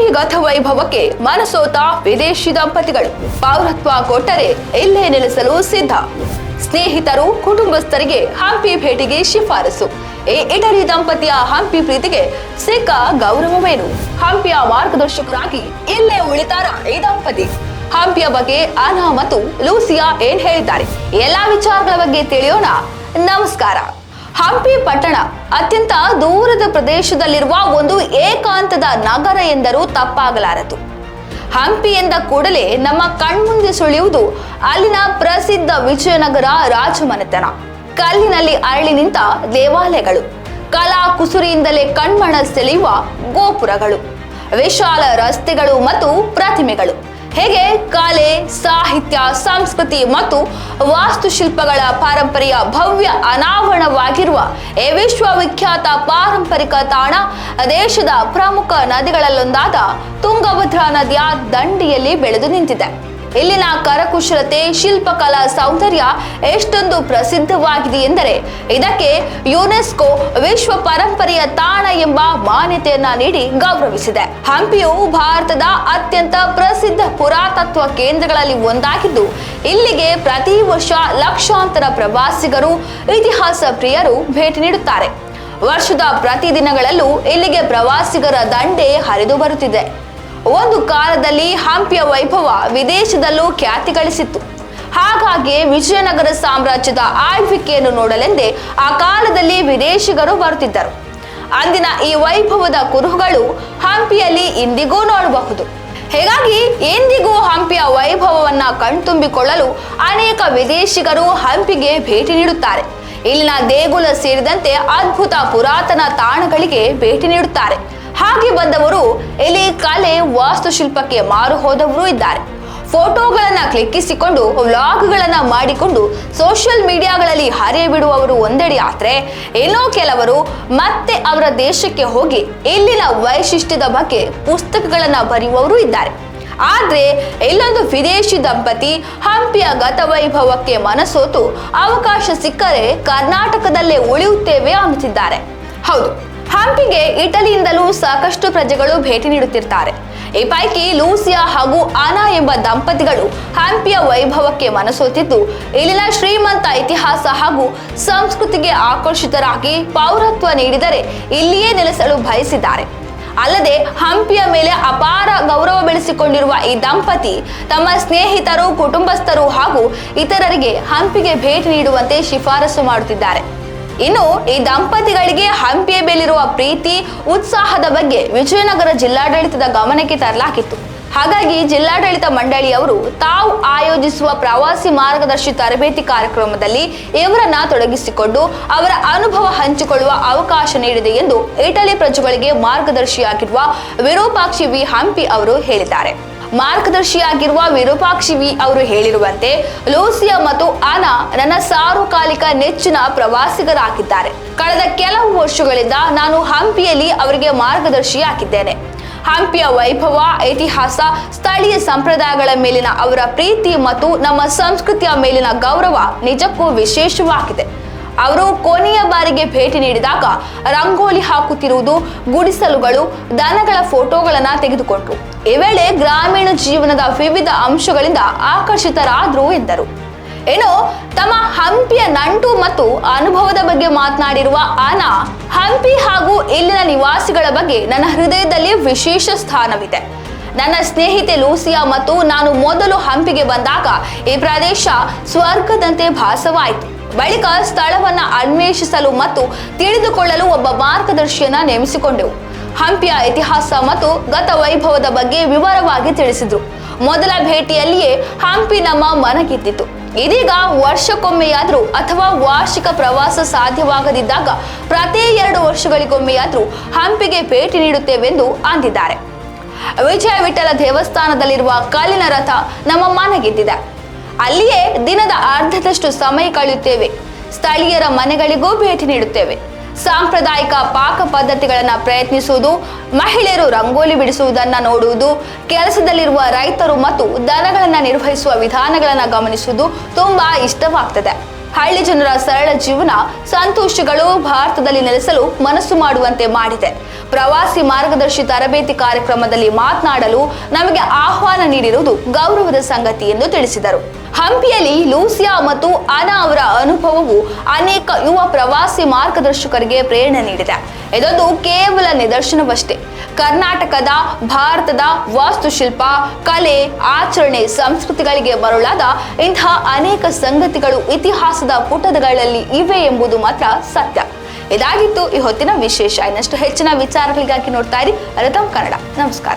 ಹಂಪಿ ಗತ ವೈಭವಕ್ಕೆ ಮನಸೋತ ವಿದೇಶಿ ದಂಪತಿಗಳು ಪೌರತ್ವ ಕೊಟ್ಟರೆ ಇಲ್ಲೇ ನೆಲೆಸಲು ಸಿದ್ಧ. ಸ್ನೇಹಿತರು, ಕುಟುಂಬಸ್ಥರಿಗೆ ಹಂಪಿ ಭೇಟಿಗೆ ಶಿಫಾರಸು. ಈ ಇಟಲಿ ದಂಪತಿಯ ಹಂಪಿ ಪ್ರೀತಿಗೆ ಸಿಕ್ಕ ಗೌರವವೇನು? ಹಂಪಿಯ ಮಾರ್ಗದರ್ಶಕರಾಗಿ ಇಲ್ಲೇ ಉಳಿತಾರ ಈ ದಂಪತಿ. ಹಂಪಿಯ ಬಗ್ಗೆ ಅನಾ ಮತ್ತು ಲೂಸಿಯಾ ಏನ್ ಹೇಳಿದ್ದಾರೆ? ಎಲ್ಲಾ ವಿಚಾರಗಳ ಬಗ್ಗೆ ತಿಳಿಯೋಣ. ನಮಸ್ಕಾರ. ಹಂಪಿ ಪಟ್ಟಣ ಅತ್ಯಂತ ದೂರದ ಪ್ರದೇಶದಲ್ಲಿರುವ ಒಂದು ಏಕಾಂತದ ನಗರ ಎಂದರೂ ತಪ್ಪಾಗಲಾರದು. ಹಂಪಿ ಎಂದ ಕೂಡಲೇ ನಮ್ಮ ಕಣ್ಮುಂದೆ ಸುಳಿಯುವುದು ಅಲ್ಲಿನ ಪ್ರಸಿದ್ಧ ವಿಜಯನಗರ ರಾಜಮನೆತನ. ಕಲ್ಲಿನಲ್ಲಿ ಅರಳಿ ನಿಂತ ದೇವಾಲಯಗಳು, ಕಲಾ ಕುಸುರಿಯಿಂದಲೇ ಕಣ್ಮಣ ಸೆಳೆಯುವ ಗೋಪುರಗಳು, ವಿಶಾಲ ರಸ್ತೆಗಳು ಮತ್ತು ಪ್ರತಿಮೆಗಳು. ಹೇಗೆ ಕಲೆ, ಸಾಹಿತ್ಯ, ಸಂಸ್ಕೃತಿ ಮತ್ತು ವಾಸ್ತುಶಿಲ್ಪಗಳ ಪಾರಂಪರ್ಯ ಭವ್ಯ ಅನಾವರಣವಾಗಿರುವ ಈ ವಿಶ್ವವಿಖ್ಯಾತ ಪಾರಂಪರಿಕ ತಾಣ ದೇಶದ ಪ್ರಮುಖ ನದಿಗಳಲ್ಲೊಂದಾದ ತುಂಗಭದ್ರಾ ನದಿಯ ದಂಡೆಯಲ್ಲಿ ಬೆಳೆದು ನಿಂತಿದೆ. ಇಲ್ಲಿನ ಕರಕುಶಲತೆ, ಶಿಲ್ಪಕಲಾ ಸೌಂದರ್ಯ ಎಷ್ಟೊಂದು ಪ್ರಸಿದ್ಧವಾಗಿದೆ ಎಂದರೆ ಇದಕ್ಕೆ ಯುನೆಸ್ಕೋ ವಿಶ್ವ ಪರಂಪರೆಯ ತಾಣ ಎಂಬ ಮಾನ್ಯತೆಯನ್ನ ನೀಡಿ ಗೌರವಿಸಿದೆ. ಹಂಪಿಯು ಭಾರತದ ಅತ್ಯಂತ ಪ್ರಸಿದ್ಧ ಪುರಾತತ್ವ ಕೇಂದ್ರಗಳಲ್ಲಿ ಒಂದಾಗಿದ್ದು, ಇಲ್ಲಿಗೆ ಪ್ರತಿ ವರ್ಷ ಲಕ್ಷಾಂತರ ಪ್ರವಾಸಿಗರು, ಇತಿಹಾಸ ಪ್ರಿಯರು ಭೇಟಿ ನೀಡುತ್ತಾರೆ. ವರ್ಷದ ಪ್ರತಿದಿನಗಳಲ್ಲೂ ಇಲ್ಲಿಗೆ ಪ್ರವಾಸಿಗರ ದಂಡೆ ಹರಿದು ಬರುತ್ತಿದೆ. ಒಂದು ಕಾಲದಲ್ಲಿ ಹಂಪಿಯ ವೈಭವ ವಿದೇಶದಲ್ಲೂ ಖ್ಯಾತಿ ಗಳಿಸಿತ್ತು. ಹಾಗಾಗಿ ವಿಜಯನಗರ ಸಾಮ್ರಾಜ್ಯದ ಆಳ್ವಿಕೆಯನ್ನು ನೋಡಲೆಂದೇ ಆ ಕಾಲದಲ್ಲಿ ವಿದೇಶಿಗರು ಬರುತ್ತಿದ್ದರು. ಅಂದಿನ ಈ ವೈಭವದ ಕುರುಹುಗಳು ಹಂಪಿಯಲ್ಲಿ ಇಂದಿಗೂ ನೋಡಬಹುದು. ಹೀಗಾಗಿ ಎಂದಿಗೂ ಹಂಪಿಯ ವೈಭವವನ್ನ ಕಣ್ತುಂಬಿಕೊಳ್ಳಲು ಅನೇಕ ವಿದೇಶಿಗರು ಹಂಪಿಗೆ ಭೇಟಿ ನೀಡುತ್ತಾರೆ. ಇಲ್ಲಿನ ದೇಗುಲ ಸೇರಿದಂತೆ ಅದ್ಭುತ ಪುರಾತನ ತಾಣಗಳಿಗೆ ಭೇಟಿ ನೀಡುತ್ತಾರೆ. ಹಾಗೆ ಬಂದವರು ಇಲ್ಲಿ ಕಲೆ ವಾಸ್ತುಶಿಲ್ಪಕ್ಕೆ ಮಾರು ಹೋದವರು ಇದ್ದಾರೆ. ಫೋಟೋಗಳನ್ನ ಕ್ಲಿಕ್ಕಿಸಿಕೊಂಡು ವ್ಲಾಗ್ಗಳನ್ನ ಮಾಡಿಕೊಂಡು ಸೋಷಿಯಲ್ ಮೀಡಿಯಾಗಳಲ್ಲಿ ಹರಿಯ ಬಿಡುವವರು ಒಂದೆಡೆ ಆದ್ರೆ ಏನೋ ಕೆಲವರು ಮತ್ತೆ ಅವರ ದೇಶಕ್ಕೆ ಹೋಗಿ ಇಲ್ಲಿನ ವೈಶಿಷ್ಟ್ಯದ ಬಗ್ಗೆ ಪುಸ್ತಕಗಳನ್ನ ಬರೆಯುವವರು ಇದ್ದಾರೆ. ಆದ್ರೆ ಇಲ್ಲೊಂದು ವಿದೇಶಿ ದಂಪತಿ ಹಂಪಿಯ ಗತವೈಭವಕ್ಕೆ ಮನಸೋತು ಅವಕಾಶ ಸಿಕ್ಕರೆ ಕರ್ನಾಟಕದಲ್ಲೇ ಉಳಿಯುತ್ತೇವೆ ಅನ್ನುತ್ತಿದ್ದಾರೆ. ಹೌದು ಹಂಪಿಗೆ, ಇಟಲಿಯಿಂದಲೂ ಸಾಕಷ್ಟು ಪ್ರಜೆಗಳು ಭೇಟಿ ನೀಡುತ್ತಿರ್ತಾರೆ. ಈ ಪೈಕಿ ಲೂಸಿಯಾ ಹಾಗೂ ಆನಾ ಎಂಬ ದಂಪತಿಗಳು ಹಂಪಿಯ ವೈಭವಕ್ಕೆ ಮನಸೋತಿದ್ದು ಇಲ್ಲಿನ ಶ್ರೀಮಂತ ಇತಿಹಾಸ ಹಾಗೂ ಸಂಸ್ಕೃತಿಗೆ ಆಕರ್ಷಿತರಾಗಿ ಪೌರತ್ವ ನೀಡಿದರೆ ಇಲ್ಲಿಯೇ ನೆಲೆಸಲು ಬಯಸಿದ್ದಾರೆ. ಅಲ್ಲದೆ, ಹಂಪಿಯ ಮೇಲೆ ಅಪಾರ ಗೌರವ ಬೆಳೆಸಿಕೊಂಡಿರುವ ಈ ದಂಪತಿ, ತಮ್ಮ ಸ್ನೇಹಿತರು, ಕುಟುಂಬಸ್ಥರು ಹಾಗೂ ಇತರರಿಗೆ ಹಂಪಿಗೆ ಭೇಟಿ ನೀಡುವಂತೆ ಶಿಫಾರಸು ಮಾಡುತ್ತಿದ್ದಾರೆ. ಇನ್ನು ಈ ದಂಪತಿಗಳಿಗೆ ಹಂಪಿಯ ಮೇಲಿರುವ ಪ್ರೀತಿ, ಉತ್ಸಾಹದ ಬಗ್ಗೆ ವಿಜಯನಗರ ಜಿಲ್ಲಾಡಳಿತದ ಗಮನಕ್ಕೆ ತರಲಾಗಿತ್ತು. ಹಾಗಾಗಿ ಜಿಲ್ಲಾಡಳಿತ ಮಂಡಳಿಯವರು ತಾವು ಆಯೋಜಿಸುವ ಪ್ರವಾಸಿ ಮಾರ್ಗದರ್ಶಿ ತರಬೇತಿ ಕಾರ್ಯಕ್ರಮದಲ್ಲಿ ಇವರನ್ನ ತೊಡಗಿಸಿಕೊಂಡು ಅವರ ಅನುಭವ ಹಂಚಿಕೊಳ್ಳುವ ಅವಕಾಶ ನೀಡಿದೆ ಎಂದು ಇಟಲಿ ಪ್ರಜೆಗಳಿಗೆ ಮಾರ್ಗದರ್ಶಿಯಾಗಿರುವ ವಿರೂಪಾಕ್ಷಿ ವಿ ಹಂಪಿ ಅವರು ಹೇಳಿದ್ದಾರೆ. ಮಾರ್ಗದರ್ಶಿಯಾಗಿರುವ ವಿರೂಪಾಕ್ಷಿ ವಿ ಅವರು ಹೇಳಿರುವಂತೆ ಲೂಸಿಯಾ ಮತ್ತು ಆನಾ ನನ್ನ ಸಾರ್ವಕಾಲಿಕ ನೆಚ್ಚಿನ ಪ್ರವಾಸಿಗರಾಗಿದ್ದಾರೆ. ಕಳೆದ ಕೆಲವು ವರ್ಷಗಳಿಂದ ನಾನು ಹಂಪಿಯಲ್ಲಿ ಅವರಿಗೆ ಮಾರ್ಗದರ್ಶಿಯಾಗಿದ್ದೇನೆ. ಹಂಪಿಯ ವೈಭವ, ಇತಿಹಾಸ, ಸ್ಥಳೀಯ ಸಂಪ್ರದಾಯಗಳ ಮೇಲಿನ ಅವರ ಪ್ರೀತಿ ಮತ್ತು ನಮ್ಮ ಸಂಸ್ಕೃತಿಯ ಮೇಲಿನ ಗೌರವ ನಿಜಕ್ಕೂ ವಿಶೇಷವಾಗಿದೆ. ಅವರು ಕೊನೆಯ ಬಾರಿಗೆ ಭೇಟಿ ನೀಡಿದಾಗ ರಂಗೋಲಿ ಹಾಕುತ್ತಿರುವುದು, ಗುಡಿಸಲುಗಳು, ದನಗಳ ಫೋಟೋಗಳನ್ನು ತೆಗೆದುಕೊಂಡ್ರು. ಈ ವೇಳೆ ಗ್ರಾಮೀಣ ಜೀವನದ ವಿವಿಧ ಅಂಶಗಳಿಂದ ಆಕರ್ಷಿತರಾದ್ರು ಎಂದರು ಏನು ತಮ್ಮ ಹಂಪಿಯ ನಂಟು ಮತ್ತು ಅನುಭವದ ಬಗ್ಗೆ ಮಾತನಾಡಿರುವ ಆನಾ ಹಂಪಿ ಹಾಗೂ ಇಲ್ಲಿನ ನಿವಾಸಿಗಳ ಬಗ್ಗೆ ನನ್ನ ಹೃದಯದಲ್ಲಿ ವಿಶೇಷ ಸ್ಥಾನವಿದೆ. ನನ್ನ ಸ್ನೇಹಿತೆ ಲೂಸಿಯಾ ಮತ್ತು ನಾನು ಮೊದಲು ಹಂಪಿಗೆ ಬಂದಾಗ ಈ ಪ್ರದೇಶ ಸ್ವರ್ಗದಂತೆ ಭಾಸವಾಯಿತು. ಬಳಿಕ ಸ್ಥಳವನ್ನ ಅನ್ವೇಷಿಸಲು ಮತ್ತು ತಿಳಿದುಕೊಳ್ಳಲು ಒಬ್ಬ ಮಾರ್ಗದರ್ಶಿಯನ್ನ ನೇಮಿಸಿಕೊಂಡೆವು. ಹಂಪಿಯ ಇತಿಹಾಸ ಮತ್ತು ಗತ ವೈಭವದ ಬಗ್ಗೆ ವಿವರವಾಗಿ ತಿಳಿಸಿದ್ರು. ಮೊದಲ ಭೇಟಿಯಲ್ಲಿಯೇ ಹಂಪಿ ನಮ್ಮ ಮನಗಿದ್ದಿತು ಇದೀಗ ವರ್ಷಕ್ಕೊಮ್ಮೆಯಾದ್ರೂ ಅಥವಾ ವಾರ್ಷಿಕ ಪ್ರವಾಸ ಸಾಧ್ಯವಾಗದಿದ್ದಾಗ ಪ್ರತಿ ಎರಡು ವರ್ಷಗಳಿಗೊಮ್ಮೆಯಾದ್ರೂ ಹಂಪಿಗೆ ಭೇಟಿ ನೀಡುತ್ತೇವೆಂದು ಅಂದಿದ್ದಾರೆ. ವಿಜಯ ವಿಠಲ ದೇವಸ್ಥಾನದಲ್ಲಿರುವ ಕಲ್ಲಿನ ರಥ ನಮ್ಮ ಮನಗೆದ್ದಿದೆ. ಅಲ್ಲಿಯೇ ದಿನದ ಅರ್ಧದಷ್ಟು ಸಮಯ ಕಳೆಯುತ್ತೇವೆ. ಸ್ಥಳೀಯರ ಮನೆಗಳಿಗೂ ಭೇಟಿ ನೀಡುತ್ತೇವೆ. ಸಾಂಪ್ರದಾಯಿಕ ಪಾಕ ಪದ್ಧತಿಗಳನ್ನು ಪ್ರಯತ್ನಿಸುವುದು, ಮಹಿಳೆಯರು ರಂಗೋಲಿ ಬಿಡಿಸುವುದನ್ನು ನೋಡುವುದು, ಕೆಲಸದಲ್ಲಿರುವ ರೈತರು ಮತ್ತು ದನಗಳನ್ನು ನಿರ್ವಹಿಸುವ ವಿಧಾನಗಳನ್ನು ಗಮನಿಸುವುದು ತುಂಬಾ ಇಷ್ಟವಾಗ್ತದೆ. ಹಳ್ಳಿ ಜನರ ಸರಳ ಜೀವನ ಸಂತೋಷಗಳು ಭಾರತದಲ್ಲಿ ನೆಲೆಸಲು ಮನಸ್ಸು ಮಾಡುವಂತೆ ಮಾಡಿದೆ. ಪ್ರವಾಸಿ ಮಾರ್ಗದರ್ಶಿ ತರಬೇತಿ ಕಾರ್ಯಕ್ರಮದಲ್ಲಿ ಮಾತನಾಡಲು ನಮಗೆ ಆಹ್ವಾನ ನೀಡಿರುವುದು ಗೌರವದ ಸಂಗತಿ ಎಂದು ತಿಳಿಸಿದರು. ಹಂಪಿಯಲ್ಲಿ ಲೂಸಿಯಾ ಮತ್ತು ಅನಾ ಅವರ ಅನುಭವವು ಅನೇಕ ಯುವ ಪ್ರವಾಸಿ ಮಾರ್ಗದರ್ಶಕರಿಗೆ ಪ್ರೇರಣೆ ನೀಡಿದೆ. ಇದೊಂದು ಕೇವಲ ನಿದರ್ಶನವಷ್ಟೇ. ಕರ್ನಾಟಕದ, ಭಾರತದ ವಾಸ್ತುಶಿಲ್ಪ, ಕಲೆ, ಆಚರಣೆ, ಸಂಸ್ಕೃತಿಗಳಿಗೆ ಮರುಳಾದ ಇಂತಹ ಅನೇಕ ಸಂಗತಿಗಳು ಇತಿಹಾಸದ ಪುಟದಗಳಲ್ಲಿ ಇವೆ ಎಂಬುದು ಮಾತ್ರ ಸತ್ಯ. ಇದಾಗಿತ್ತು ಈ ಹೊತ್ತಿನ ವಿಶೇಷ. ಇನ್ನಷ್ಟು ಹೆಚ್ಚಿನ ವಿಚಾರಗಳಿಗಾಗಿ ನೋಡ್ತಾ ಇರಿ ರಥಂ ಕನ್ನಡ. ನಮಸ್ಕಾರ.